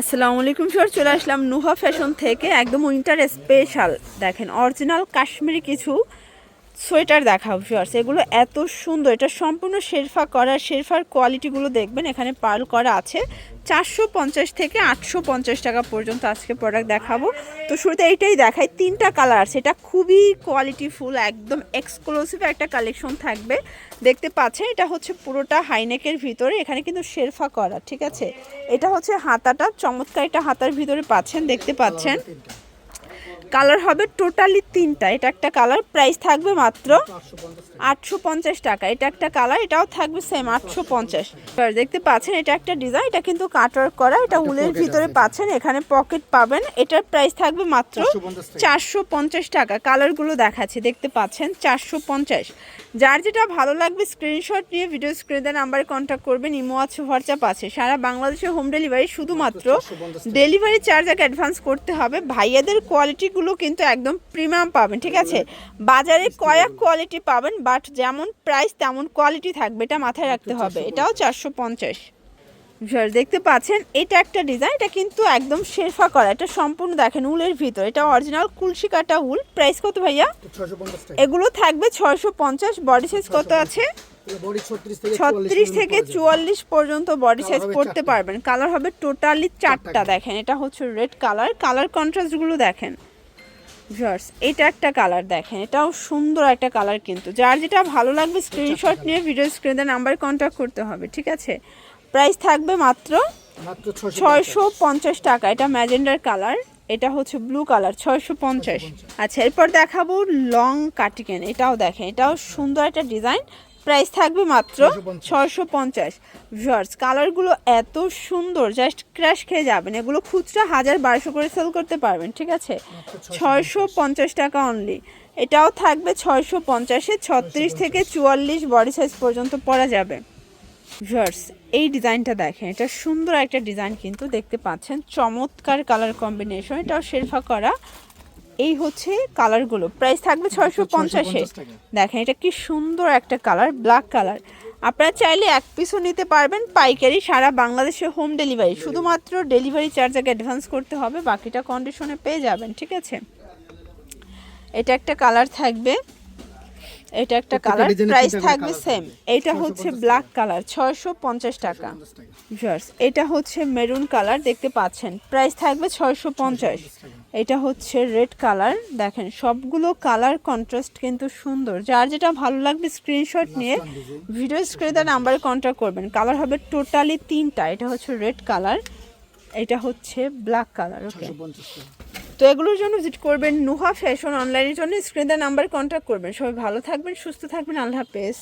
আসসালামু আলাইকুম স্যার চলে আসলাম নুহা ফ্যাশন থেকে, একদম উইন্টার স্পেশাল দেখেন অরিজিনাল কাশ্মীরি কিছু সোয়েটার দেখাবো ফিওর্স এগুলো এত সুন্দর। এটা সম্পূর্ণ শেরফা করা, শেরফার কোয়ালিটিগুলো দেখবেন। এখানে পার্ল করা আছে। চারশো পঞ্চাশ থেকে আটশো পঞ্চাশ টাকা পর্যন্ত আজকে প্রোডাক্ট দেখাবো। তো শুরুতে এইটাই দেখাই। তিনটা কালার আছে এটা খুবই কোয়ালিটিফুল একদম এক্সক্লুসিভ একটা কালেকশন থাকবে। দেখতে পাচ্ছেন, এটা হচ্ছে পুরোটা হাইনেকের ভিতরে। এখানে কিন্তু শেরফা করা, ঠিক আছে? এটা হচ্ছে হাতাটা। চমৎকার এটা হাতার ভিতরে পাচ্ছেন, দেখতে পাচ্ছেন। কালার হবে টোটালি তিনটা। এটা একটা কালার প্রাইস থাকবে মাত্র আটশো পঞ্চাশ টাকা। এটা একটা কালার এটাও থাকবে সেম আটশো পঞ্চাশ। দেখতে পাচ্ছেন এটা একটা ডিজাইন এটা কিন্তু কাটওয়ার্ক করা এটা উলের ভিতরে পাচ্ছেন এখানে পকেট পাবেন। এটার প্রাইস থাকবে মাত্র চারশো পঞ্চাশ টাকা। কালারগুলো দেখাচ্ছি দেখতে পাচ্ছেন চারশো পঞ্চাশ। যার যেটা ভালো লাগবে স্ক্রিনশট নিয়ে ভিডিও স্ক্রিনে নাম্বারে কন্ট্যাক্ট করবেন ইমো আছে হোয়াটসঅ্যাপ আছে। সারা বাংলাদেশে হোম ডেলিভারি শুধুমাত্র ডেলিভারি চার্জ আগে অ্যাডভান্স করতে হবে। ভাইয়াদের কোয়ালিটিগুলো কিন্তু একদম প্রিমিয়াম পাবেন ঠিক আছে? বাজারে কয়েক কোয়ালিটি পাবেন বাট যেমন প্রাইস তেমন কোয়ালিটি থাকবে এটা মাথায় রাখতে হবে। এটাও চারশো পঞ্চাশ। দেখতে পাচ্ছেন এটা একটা ডিজাইন এটা কিন্তু একদম শেরফা করা এটা সম্পূর্ণ দেখেন উলের ভিতর। এটা অরিজিনাল কুলসি কাটা উল। প্রাইস কত ভাইয়া? এগুলো থাকবে ছয়শো পঞ্চাশ বডি সাইজ কত আছে? ছত্রিশ থেকে চুয়াল্লিশ পর্যন্ত। বডি সাইজ করতে পারবেন। কালার হবে টোটালি চারটা দেখেন এটা হচ্ছে রেড কালার কালার কন্ট্রাস্টগুলো দেখেন। ভিউয়ার্স এটা একটা কালার দেখেন এটাও সুন্দর একটা কালার কিন্তু। যার যেটা ভালো লাগবে স্ক্রিনশট নিয়ে ভিডিও স্ক্রিনে নাম্বার কন্ট্যাক্ট করতে হবে ঠিক আছে? প্রাইস থাকবে মাত্র ছয়শো পঞ্চাশ টাকা এটা ম্যাজেন্ডার কালার এটা হচ্ছে ব্লু কালার ছয়শো পঞ্চাশ। আচ্ছা এরপর দেখাবো লং কাটিকেন এটাও দেখেন এটাও সুন্দর একটা ডিজাইন প্রাইস থাকবে মাত্র 650 ছয়শো পঞ্চাশ। ভিউয়ার্স কালারগুলো এত সুন্দর জাস্ট ক্র্যাশ খেয়ে যাবেন। এগুলো খুচরা হাজার বারোশো করে সেল করতে পারবেন ঠিক আছে? ছয়শো পঞ্চাশ। টাকা অনলি এটাও থাকবে ছয়শো পঞ্চাশে ছত্রিশ থেকে চুয়াল্লিশ বডি সাইজ পর্যন্ত পরা যাবে। ভিউয়ার্স এই ডিজাইনটা দেখেন এটা সুন্দর একটা ডিজাইন কিন্তু দেখতে পাচ্ছেন। চমৎকার কালার কম্বিনেশন এটাও শেরফা করা। এই হচ্ছে কালারগুলো প্রাইস থাকবে ছয়শো পঞ্চাশে 650 দেখেন এটা কি সুন্দর একটা কালার ব্ল্যাক কালার আপনারা চাইলে এক পিসও নিতে পারবেন পাইকারি সারা বাংলাদেশে হোম ডেলিভারি শুধুমাত্র ডেলিভারি চার্জ আগে অ্যাডভান্স করতে হবে বাকিটা কন্ডিশনে পেয়ে যাবেন ঠিক আছে? এটা একটা কালার থাকবে এটা একটা কালার প্রাইস থাকবে সেম এটা হচ্ছে ব্ল্যাক কালার ছয়শো পঞ্চাশ টাকা। এটা হচ্ছে মেরুন কালার দেখতে পাচ্ছেন। প্রাইস থাকবে ছয়শো পঞ্চাশ। এটা হচ্ছে রেড কালার। দেখেন সবগুলো কালার কন্ট্রাস্ট কিন্তু সুন্দর। যার যেটা ভালো লাগবে স্ক্রিনশট নিয়ে ভিডিও স্ক্রিনে নাম্বারে কন্ট্যাক্ট করবেন। কালার হবে টোটালি তিনটা। এটা হচ্ছে রেড কালার এটা হচ্ছে ব্ল্যাক কালার ওকে তো এগুলোর জন্য ভিজিট করবেন নুহা ফ্যাশন অনলাইনের জন্য। স্ক্রিনে নাম্বার কন্ট্যাক্ট করবেন। সবাই ভালো থাকবেন সুস্থ থাকবেন। আল্লাহ হাফেজ।